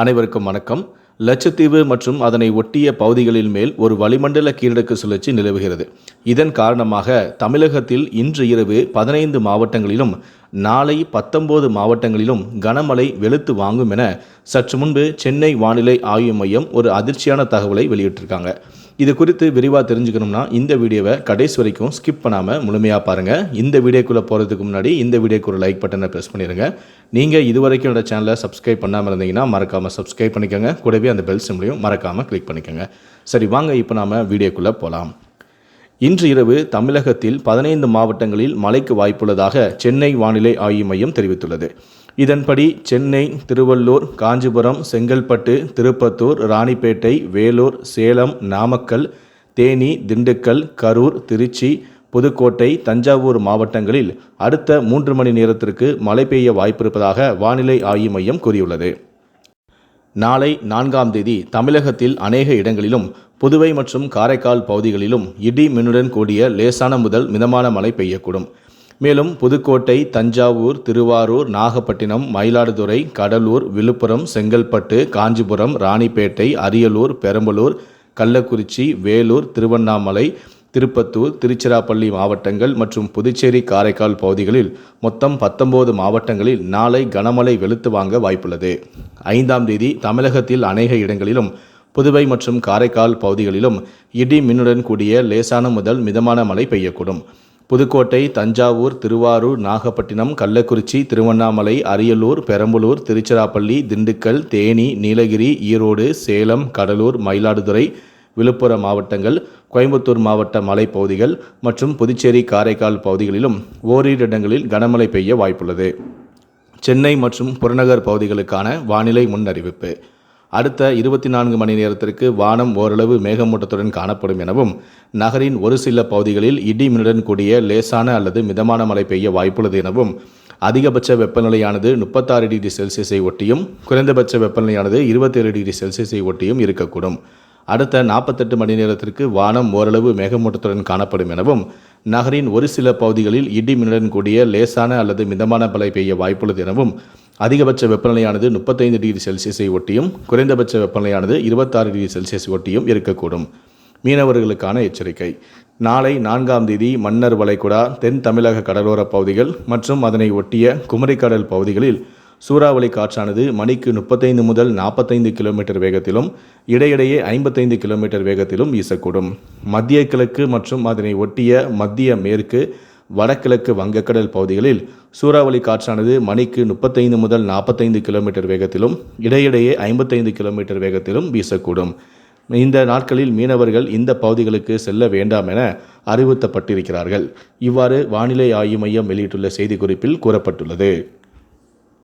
அனைவருக்கும் வணக்கம். லட்சத்தீவு மற்றும் அதனை ஒட்டிய பகுதிகளில் மேல் ஒரு வளிமண்டல கீழடுக்கு சுழற்சி நிலவுகிறது. இதன் காரணமாக தமிழகத்தில் இன்று இரவு பதினைந்து மாவட்டங்களிலும் நாளை பத்தொன்பது மாவட்டங்களிலும் கனமழை வெளுத்து வாங்கும் என சற்று முன்பு சென்னை வானிலை ஆய்வு மையம் ஒரு அதிர்ச்சியான தகவலை வெளியிட்டிருக்காங்க. இது குறித்து விரிவாக தெரிஞ்சுக்கணும்னா இந்த வீடியோவை கடைசி வரைக்கும் ஸ்கிப் பண்ணாமல் முழுமையாக பாருங்கள் இந்த வீடியோக்குள்ளே போகிறதுக்கு முன்னாடி இந்த வீடியோக்கு ஒரு லைக் பட்டனை ப்ரெஸ் பண்ணிடுங்க நீங்கள் இது வரைக்கும் என்னோட சேனலை சப்ஸ்கிரைப் பண்ணாமல் இருந்தீங்கன்னா மறக்காமல் சப்ஸ்கிரைப் பண்ணிக்கோங்க. கூடவே அந்த பெல் சிம்லையும் மறக்காமல் கிளிக் பண்ணிக்கோங்க. சரி வாங்க இப்போ நாம் வீடியோக்குள்ளே போகலாம் இன்று இரவு தமிழகத்தில் பதினைந்து மாவட்டங்களில் மழைக்கு வாய்ப்புள்ளதாக சென்னை வானிலை ஆய்வு மையம் தெரிவித்துள்ளது. இதன்படி சென்னை திருவள்ளூர் காஞ்சிபுரம் செங்கல்பட்டு திருப்பத்தூர் ராணிப்பேட்டை வேலூர் சேலம் நாமக்கல் தேனி திண்டுக்கல் கரூர் திருச்சி புதுக்கோட்டை தஞ்சாவூர் மாவட்டங்களில் அடுத்த மூன்று மணி நேரத்திற்கு மழை பெய்ய வாய்ப்பிருப்பதாக வானிலை ஆய்வு மையம் கூறியுள்ளது. நாளை நான்காம் தேதி தமிழகத்தில் அநேக இடங்களிலும் புதுவை மற்றும் காரைக்கால் பகுதிகளிலும் இடி மின்னுடன் கூடிய லேசான முதல் மிதமான மழை பெய்யக்கூடும். மேலும் புதுக்கோட்டை தஞ்சாவூர் திருவாரூர் நாகப்பட்டினம் மயிலாடுதுறை கடலூர் விழுப்புரம் செங்கல்பட்டு காஞ்சிபுரம் ராணிப்பேட்டை அரியலூர் பெரம்பலூர் கள்ளக்குறிச்சி வேலூர் திருவண்ணாமலை திருப்பத்தூர் திருச்சிராப்பள்ளி மாவட்டங்கள் மற்றும் புதுச்சேரி காரைக்கால் பகுதிகளில் மொத்தம் பத்தொன்பது மாவட்டங்களில் நாளை கனமழை வெளுத்து வாங்க வாய்ப்புள்ளது. ஐந்தாம் தேதி தமிழகத்தில் அநேக இடங்களிலும் புதுவை மற்றும் காரைக்கால் பகுதிகளிலும் இடி மின்னுடன் கூடிய லேசான முதல் மிதமான மழை பெய்யக்கூடும். புதுக்கோட்டை தஞ்சாவூர் திருவாரூர் நாகப்பட்டினம் கள்ளக்குறிச்சி திருவண்ணாமலை அரியலூர் பெரம்பலூர் திருச்சிராப்பள்ளி திண்டுக்கல் தேனி நீலகிரி ஈரோடு சேலம் கடலூர் மயிலாடுதுறை விழுப்புரம் மாவட்டங்கள் கோயம்புத்தூர் மாவட்ட மலைப்பகுதிகள் மற்றும் புதுச்சேரி காரைக்கால் பகுதிகளிலும் ஓரிரு இடங்களில் கனமழை பெய்ய வாய்ப்புள்ளது. சென்னை மற்றும் புறநகர் பகுதிகளுக்கான வானிலை முன்னறிவிப்பு. அடுத்த இருபத்தி நான்கு மணி நேரத்திற்கு வானம் ஓரளவு மேகமூட்டத்துடன் காணப்படும் எனவும் நகரின் ஒரு சில பகுதிகளில் இடி மின்னுடன் கூடிய லேசான அல்லது மிதமான மழை பெய்ய வாய்ப்புள்ளது எனவும் அதிகபட்ச வெப்பநிலையானது முப்பத்தாறு டிகிரி செல்சியஸை ஒட்டியும் குறைந்தபட்ச வெப்பநிலையானது இருபத்தேழு டிகிரி செல்சியஸை ஒட்டியும் இருக்கக்கூடும். அடுத்த நாற்பத்தெட்டு மணி நேரத்திற்கு வானம் ஓரளவு மேகமூட்டத்துடன் காணப்படும் எனவும் நகரின் ஒரு சில பகுதிகளில் இடி மின்னுடன் கூடிய லேசான அல்லது மிதமான மழை பெய்ய வாய்ப்புள்ளது எனவும் அதிகபட்ச வெப்பநிலையானது முப்பத்தைந்து டிகிரி செல்சியஸை ஒட்டியும் குறைந்தபட்ச வெப்பநிலையானது இருபத்தாறு டிகிரி செல்சியஸ் ஒட்டியும் இருக்கக்கூடும். மீனவர்களுக்கான எச்சரிக்கை. நாளை நான்காம் தேதி மன்னர் வளைகுடா தென் தமிழக கடலோர பகுதிகள் மற்றும் அதனை ஒட்டிய குமரிக்கடல் பகுதிகளில் சூறாவளி காற்றானது மணிக்கு முப்பத்தைந்து முதல் நாற்பத்தைந்து கிலோமீட்டர் வேகத்திலும் இடையிடையே ஐம்பத்தைந்து கிலோமீட்டர் வேகத்திலும் வீசக்கூடும். மத்திய கிழக்கு மற்றும் அதனை ஒட்டிய மத்திய மேற்கு வடகிழக்கு வங்கக்கடல் பகுதிகளில் சூறாவளி காற்றானது மணிக்கு முப்பத்தைந்து முதல் நாற்பத்தைந்து கிலோமீட்டர் வேகத்திலும் இடையிடையே ஐம்பத்தைந்து கிலோமீட்டர் வேகத்திலும் வீசக்கூடும். இந்த நாட்களில் மீனவர்கள் இந்த பகுதிகளுக்கு செல்ல வேண்டாம் என அறிவுறுத்தப்பட்டிருக்கிறார்கள். இவ்வாறு வானிலை ஆய்வு மையம் வெளியிட்டுள்ள செய்திக்குறிப்பில் கூறப்பட்டுள்ளது.